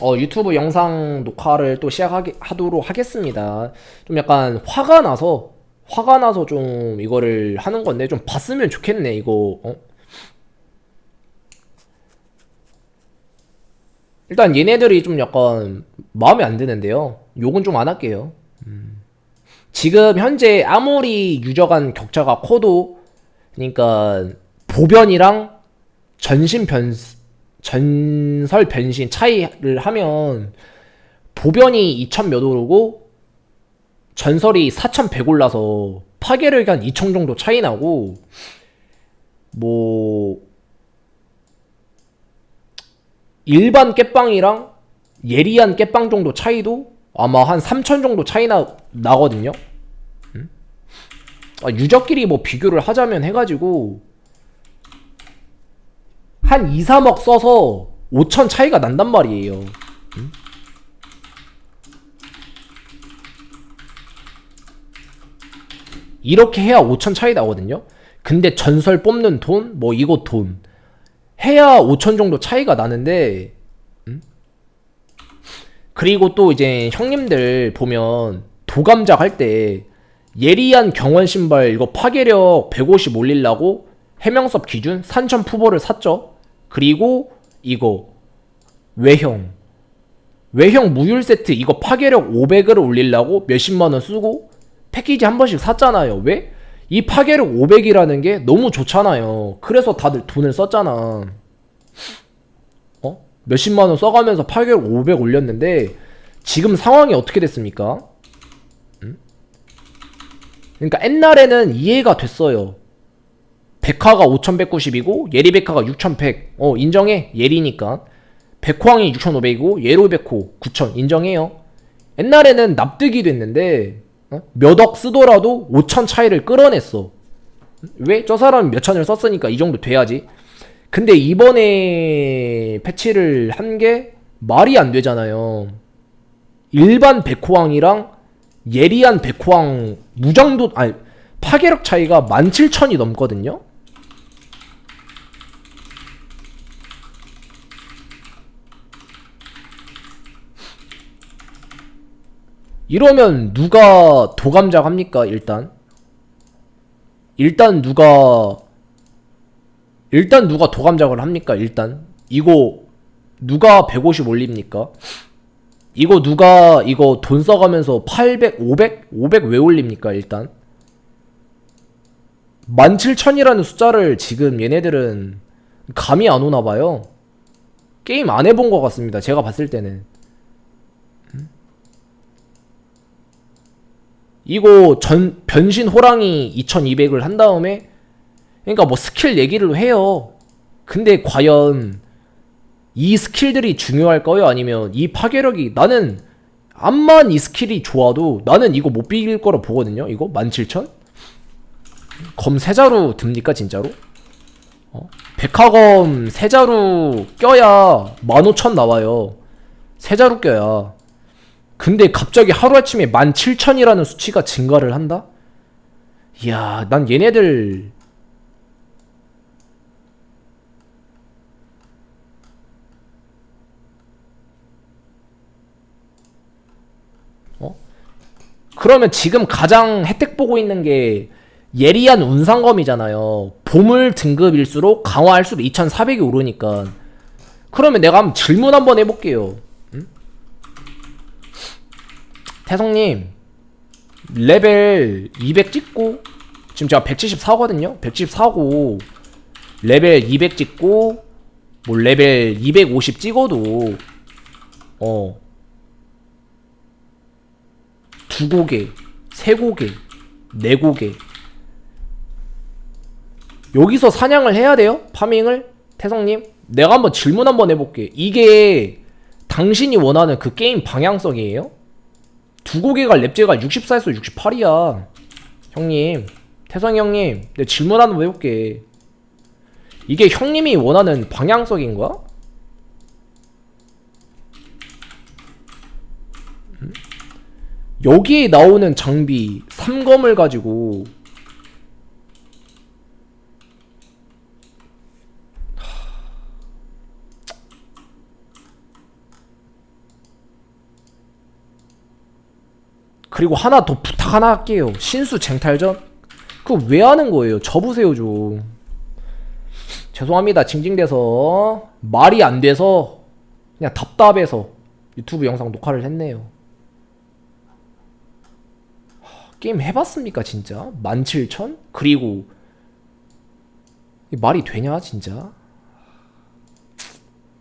어, 유튜브 영상 녹화를 또 시작하도록 하겠습니다. 좀 약간 화가 나서, 화가 나서 좀 이거를 하는 건데, 좀 봤으면 좋겠네, 이거. 어? 일단 얘네들이 좀 약간 마음에 안 드는데요. 욕은 좀 안 할게요. 음. 지금 현재 아무리 유저 간 격차가 커도, 그러니까 보변이랑 전신 변 전설 변신 차이를 하면 보변이 2000몇 오르고 전설이 4100 올라서 파괴력이 한2000 정도 차이 나고 뭐 일반 깨빵이랑 예리한 깨빵 정도 차이도 아마 한 3000 정도 차이 나, 나거든요. 음? 아, 유저끼리 뭐 비교를 하자면 해가지고 한 2, 3억 써서 5천 차이가 난단 말이에요. 음? 이렇게 해야 5천 차이 나거든요. 근데 전설 뽑는 돈, 뭐 이거 돈 해야 5천 정도 차이가 나는데 음? 그리고 또 이제 형님들 보면 도감작 할 때 예리한 경원 신발 이거 파괴력 150 올리려고 해명섭 기준 산천 푸보를 샀죠. 그리고 이거 외형 외형 무율 세트 이거 파괴력 500을 올리려고 몇십만 원 쓰고 패키지 한 번씩 샀잖아요. 왜? 이 파괴력 500이라는 게 너무 좋잖아요. 그래서 다들 돈을 썼잖아. 어? 몇십만 원 써가면서 파괴력 500 올렸는데 지금 상황이 어떻게 됐습니까? 음? 그러니까 옛날에는 이해가 됐어요. 백화가 5190이고 예리 백화가 6100. 어, 인정해. 예리니까. 백호왕이 6500이고 예로 백호 9000 인정해요. 옛날에는 납득이 됐는데 어? 몇억 쓰더라도 5천 차이를 끌어냈어. 왜? 저 사람이 몇 천을 썼으니까 이 정도 돼야지. 근데 이번에 패치를 한 게 말이 안 되잖아요. 일반 백호왕이랑 예리한 백호왕 무정도 아니 파괴력 차이가 17,000이 넘거든요. 이러면 누가 도감작 합니까, 일단? 일단 누가, 일단 누가 도감작을 합니까, 일단? 이거, 누가 150 올립니까? 이거 누가, 이거 돈 써가면서 800, 500? 500 왜 올립니까, 일단? 17,000이라는 숫자를 지금 얘네들은 감이 안 오나 봐요. 게임 안 해본 것 같습니다. 제가 봤을 때는. 이거 전 변신 호랑이 2200을 한 다음에 그러니까 뭐 스킬 얘기를 해요. 근데 과연 이 스킬들이 중요할까요? 아니면 이 파괴력이 나는 암만 이 스킬이 좋아도 나는 이거 못 비길 거라 보거든요. 이거 17,000? 검 세자루 듭니까 진짜로? 어? 백화검 세자루 껴야 15,000 나와요. 세자루 껴야. 근데 갑자기 하루아침에 17,000이라는 수치가 증가를 한다? 이야, 난 얘네들 어? 그러면 지금 가장 혜택 보고 있는 게 예리한 운상검이잖아요. 보물 등급일수록 강화할수록 2,400이 오르니까. 그러면 내가 한번 질문 한번 해볼게요. 태성님 레벨 200 찍고 지금 제가 174거든요 174고 레벨 200 찍고 뭐 레벨 250 찍어도 어 두 고개 세 고개 네 고개 여기서 사냥을 해야 돼요? 파밍을? 태성님 내가 한번 질문 한번 해볼게 이게 당신이 원하는 그 게임 방향성이에요? 두 고개가 랩제가 64에서 68이야. 형님, 태성이 형님, 내 질문 하나 해볼게. 이게 형님이 원하는 방향성인 거야? 음? 여기에 나오는 장비 3검을 가지고 그리고 하나 더 부탁 하나 할게요. 신수 쟁탈전? 그거 왜 하는 거예요? 접으세요 좀. 죄송합니다. 징징대서 말이 안 돼서 그냥 답답해서 유튜브 영상 녹화를 했네요. 하, 게임 해봤습니까 진짜? 17,000? 그리고 이 말이 되냐 진짜?